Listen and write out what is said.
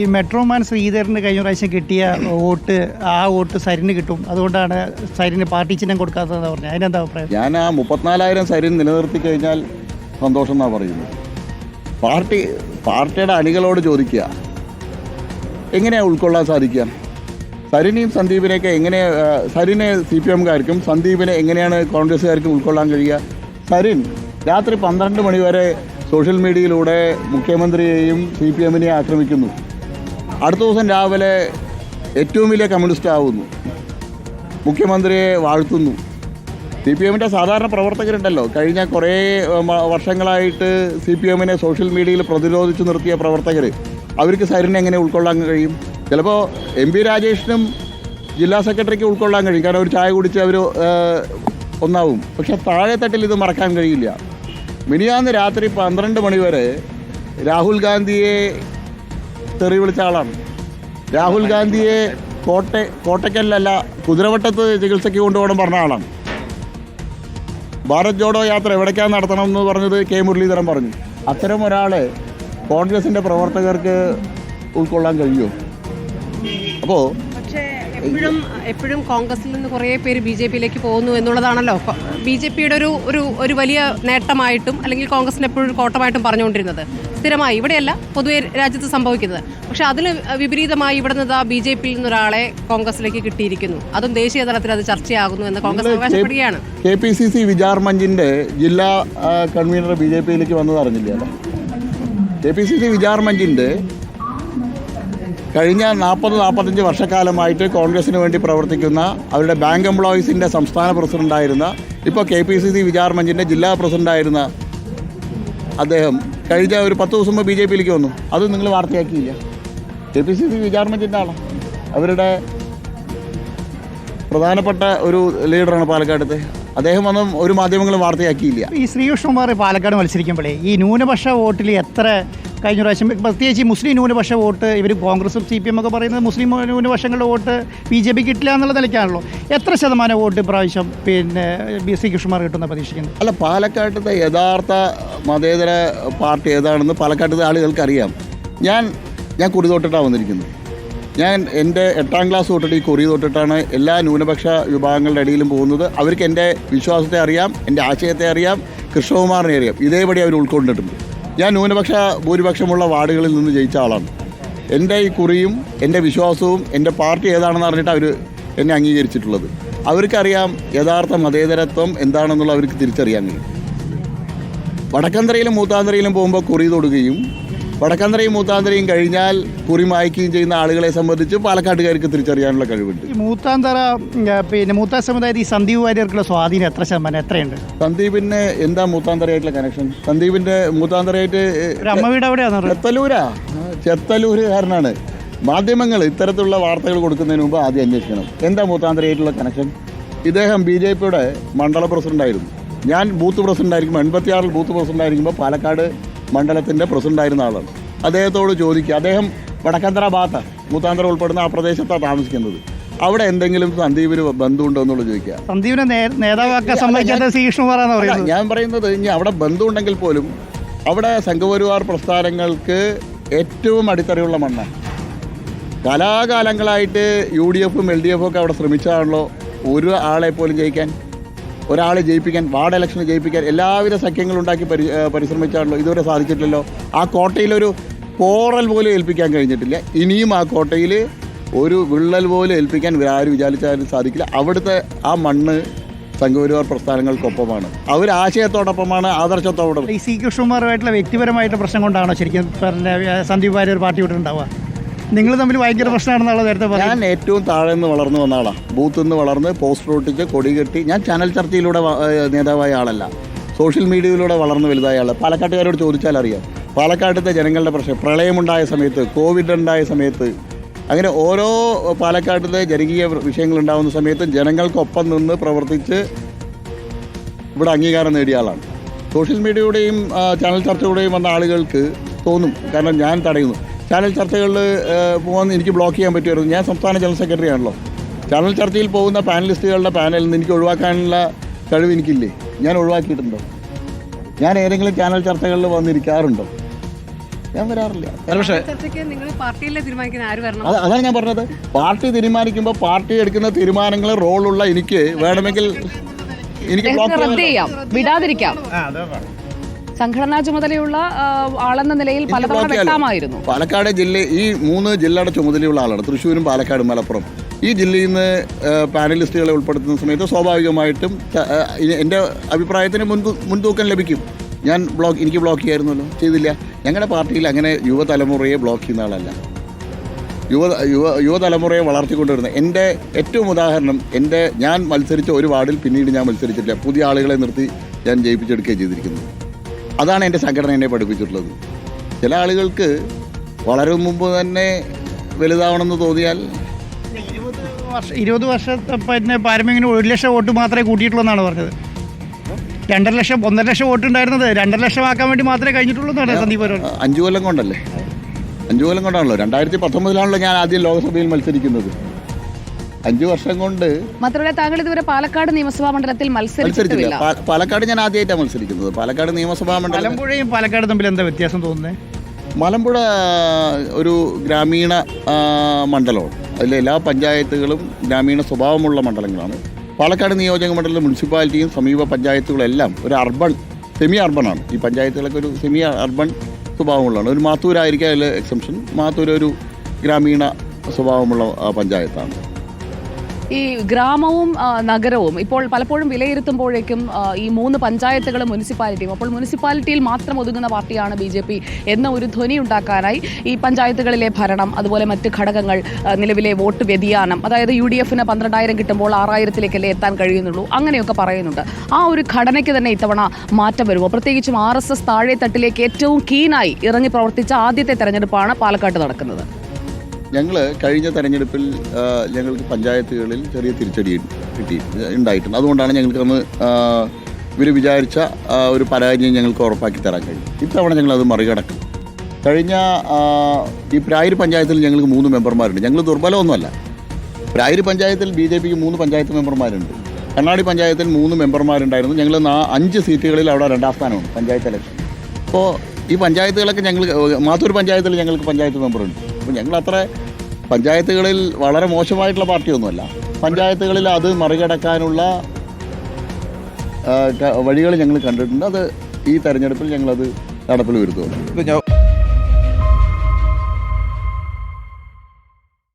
ഈ മെട്രോമാൻ ശ്രീധരന് കഴിഞ്ഞ പ്രാവശ്യം കിട്ടിയ വോട്ട് ആ വോട്ട് സരിന് കിട്ടും. അതുകൊണ്ടാണ് സരിന് പാർട്ടി ചിഹ്നം കൊടുക്കാത്തതെന്ന് പറഞ്ഞത്. അതിനെന്താ അഭിപ്രായം? ഞാൻ ആ മുപ്പത്തിനാലായിരം സരിൻ നിലനിർത്തി കഴിഞ്ഞാൽ സന്തോഷം എന്നാണ് പറയുന്നത്. പാർട്ടി പാർട്ടിയുടെ അണികളോട് ചോദിക്കുക. എങ്ങനെയാണ് ഉൾക്കൊള്ളാൻ സാധിക്കുക? സരിനെയും സന്ദീപിനെയൊക്കെ എങ്ങനെ സരിനെ സി പി എംകാർക്കും സന്ദീപിനെ എങ്ങനെയാണ് കോൺഗ്രസ്സുകാർക്കും ഉൾക്കൊള്ളാൻ കഴിയുക? സരിൻ രാത്രി പന്ത്രണ്ട് മണി വരെ സോഷ്യൽ മീഡിയയിലൂടെ മുഖ്യമന്ത്രിയെയും സി പി എമ്മിനെയും ആക്രമിക്കുന്നു. അടുത്ത ദിവസം രാവിലെ ഏറ്റവും വലിയ കമ്മ്യൂണിസ്റ്റ് ആവുന്നു. മുഖ്യമന്ത്രിയെ വാഴ്ത്തുന്നു. സി പി എമ്മിന്റെ സാധാരണ പ്രവർത്തകരുണ്ടല്ലോ. കഴിഞ്ഞ കുറേ വർഷങ്ങളായിട്ട് സി പി എമ്മിനെ സോഷ്യൽ മീഡിയയിൽ പ്രതിരോധിച്ച് നിർത്തിയ പ്രവർത്തകർ അവർക്ക് സരിനെ എങ്ങനെ ഉൾക്കൊള്ളാൻ കഴിയും? ചിലപ്പോൾ എം പി രാജേഷിനും ജില്ലാ സെക്രട്ടറിക്ക് ഉൾക്കൊള്ളാൻ കഴിയും. കാരണം ഒരു ചായ കുടിച്ച് അവർ ഒന്നാവും. പക്ഷെ താഴെ തട്ടിൽ ഇത് മറക്കാൻ കഴിയില്ല. മിനിയാന്ന് രാത്രി പന്ത്രണ്ട് മണി വരെ രാഹുൽ ഗാന്ധിയെ തെറി വിളിച്ച ആളാണ്. രാഹുൽ ഗാന്ധിയെ കോട്ട കോട്ടയ്ക്കല്ലല്ല കുതിരവട്ടത്ത് ചികിത്സയ്ക്ക് കൊണ്ടുപോകണം പറഞ്ഞ ആളാണ്. ഭാരത് ജോഡോ യാത്ര എവിടേക്കാണ് നടത്തണം എന്ന് പറഞ്ഞത് കെ മുരളീധരൻ പറഞ്ഞു. അത്തരം ഒരാളെ കോൺഗ്രസിന്റെ പ്രവർത്തകർക്ക് ഉൾക്കൊള്ളാൻ കഴിയുമോ അപ്പോൾ എപ്പോഴും എപ്പോഴും കോൺഗ്രസിൽ നിന്ന് കുറേ പേര് ബി ജെ പിയിലേക്ക് പോകുന്നു എന്നുള്ളതാണല്ലോ. ബി ജെ പിയുടെ ഒരു ഒരു ഒരു വലിയ നേട്ടമായിട്ടും അല്ലെങ്കിൽ കോൺഗ്രസിന് എപ്പോഴും കോട്ടമായിട്ടും പറഞ്ഞുകൊണ്ടിരുന്നത് സ്ഥിരമായി. ഇവിടെയല്ല പൊതുവെ രാജ്യത്ത് സംഭവിക്കുന്നത്. പക്ഷെ അതിന് വിപരീതമായി ഇവിടെ നിന്ന് ബി ജെ പിയിൽ നിന്നൊരാളെ കോൺഗ്രസിലേക്ക് കിട്ടിയിരിക്കുന്നു. അതും ദേശീയ തലത്തിൽ അത് ചർച്ചയാകുന്നു എന്ന് Congress അവകാശപ്പെടുകയാണ്. K P C C Vichar മഞ്ചിന്റെ ജില്ലാ കൺവീനർ ബി ജെ പിയിലേക്ക് വന്നത് അറിഞ്ഞില്ല K P C C Vichar മഞ്ചിന്റെ കഴിഞ്ഞ നാൽപ്പത് നാൽപ്പത്തഞ്ച് വർഷക്കാലമായിട്ട് കോൺഗ്രസിന് വേണ്ടി പ്രവർത്തിക്കുന്ന അവരുടെ ബാങ്ക് എംപ്ലോയീസിന്റെ സംസ്ഥാന പ്രസിഡന്റായിരുന്ന ഇപ്പോൾ K P C C Vichar മഞ്ചിന്റെ ജില്ലാ പ്രസിഡന്റായിരുന്ന അദ്ദേഹം കഴിഞ്ഞ ഒരു പത്ത് ദിവസം മുമ്പ് ബി ജെ പിയിലേക്ക് വന്നു. അത് നിങ്ങൾ വാർത്തയാക്കിയില്ല. K P C C Vichar മഞ്ചിന്റെ ആളാണ് അവരുടെ പ്രധാനപ്പെട്ട ഒരു ലീഡറാണ് പാലക്കാടത്തെ. അദ്ദേഹം ഒന്നും ഒരു മാധ്യമങ്ങളും വാർത്തയാക്കിയില്ല. ഈ ശ്രീകൃഷ്ണകുമാർ പാലക്കാട് മത്സരിക്കുമ്പോഴേ ഈ ന്യൂനപക്ഷ വോട്ടിൽ എത്ര കഴിഞ്ഞ പ്രാവശ്യം. പ്രത്യേകിച്ച് മുസ്ലിം ന്യൂനപക്ഷ വോട്ട് ഇവർ കോൺഗ്രസും സി പി എം ഒക്കെ പറയുന്നത് മുസ്ലിം ന്യൂനപക്ഷങ്ങളുടെ വോട്ട് ബി ജെ പി കിട്ടില്ല എന്നുള്ള നിലയ്ക്കാണല്ലോ. എത്ര ശതമാനം വോട്ട് പ്രാവശ്യം പിന്നെ ബി സി കൃഷ്ണമാർ കിട്ടുന്ന പ്രതീക്ഷിക്കുന്നത് അല്ല പാലക്കാട്ടത്തെ യഥാർത്ഥ മതേതര പാർട്ടി ഏതാണെന്ന് പാലക്കാട്ടത്തെ ആളുകൾക്ക് അറിയാം ഞാൻ ഞാൻ കുറി തൊട്ടിട്ടാണ് വന്നിരിക്കുന്നത്. ഞാൻ എന്റെ എട്ടാം ക്ലാസ് തൊട്ടിട്ട് ഈ കുറി തൊട്ടിട്ടാണ് എല്ലാ ന്യൂനപക്ഷ വിഭാഗങ്ങളുടെ ഇടയിലും പോകുന്നത്. അവർക്ക് എന്റെ വിശ്വാസത്തെ അറിയാം എന്റെ ആശയത്തെ അറിയാം കൃഷ്ണകുമാറിനെ അറിയാം. ഇതേപടി അവർ ഉൾക്കൊണ്ടിട്ടുണ്ട്. ഞാൻ ന്യൂനപക്ഷ ഭൂരിപക്ഷമുള്ള വാർഡുകളിൽ നിന്ന് ജയിച്ച ആളാണ്. എന്റെ ഈ കുറിയും എന്റെ വിശ്വാസവും എന്റെ പാർട്ടി ഏതാണെന്ന് അറിഞ്ഞിട്ട് അവർ എന്നെ അംഗീകരിച്ചിട്ടുള്ളത്. അവർക്കറിയാം യഥാർത്ഥ മതേതരത്വം എന്താണെന്നുള്ള അവർക്ക് തിരിച്ചറിയാൻ കഴിയും. വടക്കന്തരയിലും മൂത്താന്തരയിലും പോകുമ്പോൾ കുറി തൊടുകയും വടക്കന്തരയും മൂത്താന്തരയും കഴിഞ്ഞാൽ കുറി മായ്ക്കുകയും ചെയ്യുന്ന ആളുകളെ സംബന്ധിച്ച് പാലക്കാട്ടുകാർക്ക് തിരിച്ചറിയാനുള്ള കഴിവുണ്ട്. ഈ മൂത്താന്തറ പിന്നെ മൂത്താ സമുദായത്തിൽ ഈ സന്ദീപ് വാര്യർക്കുള്ള സ്വാധീനം എത്ര ശതമാനം എത്രയുണ്ട്? സന്ദീപിന് എന്താ മൂത്താന്തരയായിട്ടുള്ള കണക്ഷൻ സന്ദീപിന്റെ മൂത്താന്തരയായിട്ട് ഒരു അമ്മ വീട് എവിടെയാണ് ചെത്തലൂരാ? ചെത്തലൂരുകാരനാണ്. മാധ്യമങ്ങൾ ഇത്തരത്തിലുള്ള വാർത്തകൾ കൊടുക്കുന്നതിന് മുമ്പ് ആദ്യം അന്വേഷിക്കണം. എന്താ മൂത്താന്തരയായിട്ടുള്ള കണക്ഷൻ ഇദ്ദേഹം ബി ജെ പിയുടെ മണ്ഡല പ്രസിഡന്റായിരുന്നു. ഞാൻ ബൂത്ത് പ്രസിഡന്റ് ആയിരിക്കുമ്പോൾ എൺപത്തിയാറിൽ ബൂത്ത് പ്രസിഡന്റ് ആയിരിക്കുമ്പോൾ പാലക്കാട് മണ്ഡലത്തിന്റെ പ്രസിഡന്റായിരുന്ന ആളാണ്. അദ്ദേഹത്തോട് ചോദിക്കുക. അദ്ദേഹം വടക്കന്തര ഭാഗത്ത് മൂത്താന്തര ഉൾപ്പെടുന്ന ആ പ്രദേശത്താണ് താമസിക്കുന്നത്. അവിടെ എന്തെങ്കിലും സന്ദീപിന് ബന്ധമുണ്ടോ എന്നുള്ളത് ചോദിക്കുക. സന്ദീപിനെ നേതാവാക്കാൻ ഞാൻ പറയുന്നത്. ഇനി അവിടെ ബന്ധമുണ്ടെങ്കിൽ പോലും അവിടെ സംഘപരിവാർ പ്രസ്ഥാനങ്ങൾക്ക് ഏറ്റവും അടിത്തറയുള്ള മണ്ണാണ് കലാകാലങ്ങളായിട്ട് യു ഡി എഫും എൽ ഡി എഫും ഒക്കെ അവിടെ ശ്രമിച്ചതാണല്ലോ ഒരു ആളെ പോലും ജയിക്കാൻ. ഒരാളെ ജയിപ്പിക്കാൻ വാർഡ് ഇലക്ഷന് ജയിപ്പിക്കാൻ എല്ലാവിധ സഖ്യങ്ങളും ഉണ്ടാക്കി പരി പരിശ്രമിച്ചാണല്ലോ. ഇതുവരെ സാധിച്ചിട്ടില്ലല്ലോ. ആ കോട്ടയിലൊരു പോറൽ പോലും ഏൽപ്പിക്കാൻ കഴിഞ്ഞിട്ടില്ല. ഇനിയും ആ കോട്ടയിൽ ഒരു വിള്ളൽ പോലും ഏൽപ്പിക്കാൻ ആരും വിചാരിച്ചാലും സാധിക്കില്ല. അവിടുത്തെ ആ മണ്ണ് സംഘപരിവാർ പ്രസ്ഥാനങ്ങൾക്കൊപ്പമാണ്. അവർ ആശയത്തോടൊപ്പമാണ് ആദർശത്തോടൊപ്പം. ഈ സി കൃഷ്ണകുമാറുമായിട്ടുള്ള വ്യക്തിപരമായിട്ടുള്ള പ്രശ്നം കൊണ്ടാണോ ശരിക്കും സന്ദീപ് വാര്യർ പാർട്ടി വിട്ടിട്ടുണ്ടാവുക? നിങ്ങൾ തമ്മിൽ ഭയങ്കര പ്രശ്നമാണെന്നുള്ള നേരത്തെ ഞാൻ ഏറ്റവും താഴെ നിന്ന് വളർന്നു വന്ന ആളാണ് ബൂത്തിൽ നിന്ന് വളർന്ന് പോസ്റ്റർ ഒട്ടിച്ച് കൊടി കെട്ടി ഞാൻ ചാനൽ ചർച്ചയിലൂടെ നേതാവായ ആളല്ല. സോഷ്യൽ മീഡിയയിലൂടെ വളർന്ന് വലുതായ ആൾ പാലക്കാട്ടുകാരോട് ചോദിച്ചാൽ അറിയാം. പാലക്കാട്ടത്തെ ജനങ്ങളുടെ പ്രശ്നം പ്രളയമുണ്ടായ സമയത്ത് കോവിഡ് ഉണ്ടായ സമയത്ത് അങ്ങനെ ഓരോ പാലക്കാട്ടിലെ ജനകീയ വിഷയങ്ങൾ ഉണ്ടാകുന്ന സമയത്ത് ജനങ്ങൾക്കൊപ്പം നിന്ന് പ്രവർത്തിച്ച് ഇവിടെ അംഗീകാരം നേടിയ ആളാണ്. സോഷ്യൽ മീഡിയയുടെയും ചാനൽ ചർച്ചയുടെയും വന്ന ആളുകൾക്ക് തോന്നും. കാരണം ഞാൻ തടയുന്നു. ചാനൽ ചർച്ചകളിൽ പോകാൻ എനിക്ക് ബ്ലോക്ക് ചെയ്യാൻ പറ്റുമായിരുന്നു. ഞാൻ സംസ്ഥാന ജനറൽ സെക്രട്ടറി ആണല്ലോ. ചാനൽ ചർച്ചയിൽ പോകുന്ന പാനലിസ്റ്റുകളുടെ പാനലിൽ നിന്ന് എനിക്ക് ഒഴിവാക്കാനുള്ള കഴിവ് എനിക്കില്ലേ? ഞാൻ ഒഴിവാക്കിയിട്ടുണ്ടോ. ഞാൻ ഏതെങ്കിലും ചാനൽ ചർച്ചകളിൽ വന്നിരിക്കാറുണ്ടോ? ഞാൻ വരാറില്ല. പക്ഷേ ചർച്ചയ്ക്ക് പാർട്ടിയിലെ തീരുമാനിക്കുന്ന ആര് വരണം? അത് അതാണ് ഞാൻ പറഞ്ഞത്. പാർട്ടി തീരുമാനിക്കുമ്പോൾ പാർട്ടി എടുക്കുന്ന തീരുമാനങ്ങൾ റോളുള്ള എനിക്ക് വേണമെങ്കിൽ എനിക്ക് റദ്ദ് ചെയ്യാം. വിടാതിരിക്കാം. സംഘടനാ ചുമതലയുള്ള ആളെന്ന നിലയിൽ പലതവണ വ്യക്തമായിരുന്നു. പാലക്കാട് ജില്ല ഈ മൂന്ന് ജില്ലയുടെ ചുമതലയുള്ള ആളാണ്. തൃശ്ശൂരും പാലക്കാടും മലപ്പുറം. ഈ ജില്ലയിൽ നിന്ന് പാനലിസ്റ്റുകളെ ഉൾപ്പെടുത്തുന്ന സമയത്ത് സ്വാഭാവികമായിട്ടും എന്റെ അഭിപ്രായത്തിന് മുൻതൂ മുൻതൂക്കം ലഭിക്കും. ഞാൻ ബ്ലോക്ക് എനിക്ക് ബ്ലോക്ക് ചെയ്യായിരുന്നല്ലോ. ചെയ്തില്ല. ഞങ്ങളുടെ പാർട്ടിയിൽ അങ്ങനെ യുവതലമുറയെ ബ്ലോക്ക് ചെയ്യുന്ന ആളല്ല. യുവ യുവ യുവതലമുറയെ വളർത്തിക്കൊണ്ടുവരുന്ന എന്റെ ഏറ്റവും ഉദാഹരണം എന്റെ ഞാൻ മത്സരിച്ച ഒരു വാർഡിൽ പിന്നീട് ഞാൻ മത്സരിച്ചിട്ടില്ല. പുതിയ ആളുകളെ നിർത്തി ഞാൻ ജയിപ്പിച്ചെടുക്കുകയും ചെയ്തിരിക്കുന്നത്. അതാണ് എന്റെ സംഘടന എന്നെ പഠിപ്പിച്ചിട്ടുള്ളത്. ചില ആളുകൾക്ക് വളരെ മുമ്പ് തന്നെ വലുതാവണമെന്ന് തോന്നിയാൽ ഇരുപത് വർഷം ഇരുപത് വർഷത്തെ പിന്നെ പാരമ്പര്യം ഒരു ലക്ഷം വോട്ട് മാത്രമേ കൂട്ടിയിട്ടുള്ളൂ എന്നാണ് പറഞ്ഞത്. രണ്ടര ലക്ഷം ഒന്നര ലക്ഷം വോട്ട് ഉണ്ടായിരുന്നത് രണ്ടര ലക്ഷം ആക്കാൻ വേണ്ടി മാത്രമേ കഴിഞ്ഞിട്ടുള്ളൂ എന്നാണ് സന്ദീപ് അഞ്ചു കൊല്ലം കൊണ്ടല്ലേ? അഞ്ചു കൊല്ലം കൊണ്ടാണല്ലോ. രണ്ടായിരത്തി പത്തൊമ്പതിലാണല്ലോ ഞാൻ ആദ്യം ലോക്സഭയിൽ മത്സരിക്കുന്നത്. അഞ്ചു വർഷം കൊണ്ട് മാത്രമല്ല താങ്കൾ ഇതുവരെ പാലക്കാട് നിയമസഭാ മണ്ഡലത്തിൽ മത്സരിച്ചിട്ടില്ല. പാലക്കാട് ഞാൻ ആദ്യമായിട്ടാണ് മത്സരിക്കുന്നത്. പാലക്കാട് നിയമസഭാ മണ്ഡലം മലമ്പുഴയും പാലക്കാട് തമ്മിൽ എന്താ വ്യത്യാസം തോന്നുന്നത് മലമ്പുഴ ഒരു ഗ്രാമീണ മണ്ഡലമാണ്. അതിലെ എല്ലാ പഞ്ചായത്തുകളും ഗ്രാമീണ സ്വഭാവമുള്ള മണ്ഡലങ്ങളാണ്. പാലക്കാട് നിയോജക മണ്ഡലം മുനിസിപ്പാലിറ്റിയും സമീപ പഞ്ചായത്തുകളും എല്ലാം ഒരു അർബൺ സെമി അർബണാണ് ഈ പഞ്ചായത്തുകളൊക്കെ ഒരു സെമി അർബൺ സ്വഭാവമുള്ളതാണ്. ഒരു മാത്തൂരായിരിക്കും അതിൽ എക്സംഷൻ. മാത്തൂർ ഒരു ഗ്രാമീണ സ്വഭാവമുള്ള പഞ്ചായത്താണ്. ഈ ഗ്രാമവും നഗരവും ഇപ്പോൾ പലപ്പോഴും വിലയിരുത്തുമ്പോഴേക്കും ഈ മൂന്ന് പഞ്ചായത്തുകളും മുനിസിപ്പാലിറ്റിയും. അപ്പോൾ മുനിസിപ്പാലിറ്റിയിൽ മാത്രം ഒതുങ്ങുന്ന പാർട്ടിയാണ് ബി ജെ പി എന്ന ഒരു ധ്വനി ഉണ്ടാക്കാനായി ഈ പഞ്ചായത്തുകളിലെ ഭരണം അതുപോലെ മറ്റ് ഘടകങ്ങൾ നിലവിലെ വോട്ട് വ്യതിയാനം അതായത് യു ഡി എഫിന് പന്ത്രണ്ടായിരം കിട്ടുമ്പോൾ ആറായിരത്തിലേക്കല്ലേ എത്താൻ കഴിയുന്നുള്ളൂ അങ്ങനെയൊക്കെ പറയുന്നുണ്ട്. ആ ഒരു ഘടനയ്ക്ക് തന്നെ ഇത്തവണ മാറ്റം വരുമോ? പ്രത്യേകിച്ചും ആർ എസ് എസ് ഏറ്റവും കീനായി ഇറങ്ങി പ്രവർത്തിച്ച ആദ്യത്തെ തെരഞ്ഞെടുപ്പാണ് പാലക്കാട്ട് നടക്കുന്നത്. ഞങ്ങൾ കഴിഞ്ഞ തെരഞ്ഞെടുപ്പിൽ ഞങ്ങൾക്ക് പഞ്ചായത്തുകളിൽ ചെറിയ തിരിച്ചടി കിട്ടി ഉണ്ടായിട്ടുണ്ട്. അതുകൊണ്ടാണ് ഞങ്ങൾക്ക് അന്ന് ഇവർ വിചാരിച്ച ഒരു പരാജയം ഞങ്ങൾക്ക് ഉറപ്പാക്കി തരാൻ കഴിയും. ഇത്തവണ ഞങ്ങളത് മറികടക്കും. കഴിഞ്ഞ ഈ പ്രായൂർ പഞ്ചായത്തിൽ ഞങ്ങൾക്ക് മൂന്ന് മെമ്പർമാരുണ്ട്. ഞങ്ങൾ ദുർബലമൊന്നുമല്ല. പ്രായൂർ പഞ്ചായത്തിൽ ബി ജെ പിക്ക് മൂന്ന് പഞ്ചായത്ത് മെമ്പർമാരുണ്ട്. കണ്ണാടി പഞ്ചായത്തിൽ മൂന്ന് മെമ്പർമാരുണ്ടായിരുന്നു. ഞങ്ങൾ നാ- അഞ്ച് സീറ്റുകളിൽ അവിടെ രണ്ടാം സ്ഥാനമാണ് പഞ്ചായത്ത് ഇലക്ഷൻ അപ്പോൾ ഈ പഞ്ചായത്തുകളൊക്കെ ഞങ്ങൾ മാത്തൂർ പഞ്ചായത്തിൽ ഞങ്ങൾക്ക് പഞ്ചായത്ത് മെമ്പറുണ്ട്. അപ്പോൾ ഞങ്ങൾ അത്ര പഞ്ചായത്തുകളിൽ വളരെ മോശമായിട്ടുള്ള പാർട്ടിയൊന്നുമല്ല. പഞ്ചായത്തുകളിൽ അത് മറികടക്കാനുള്ള വഴികൾ ഞങ്ങൾ കണ്ടിട്ടുണ്ട്. അത് ഈ തെരഞ്ഞെടുപ്പിൽ ഞങ്ങളത് നടപ്പിൽ വരുത്തുള്ളൂ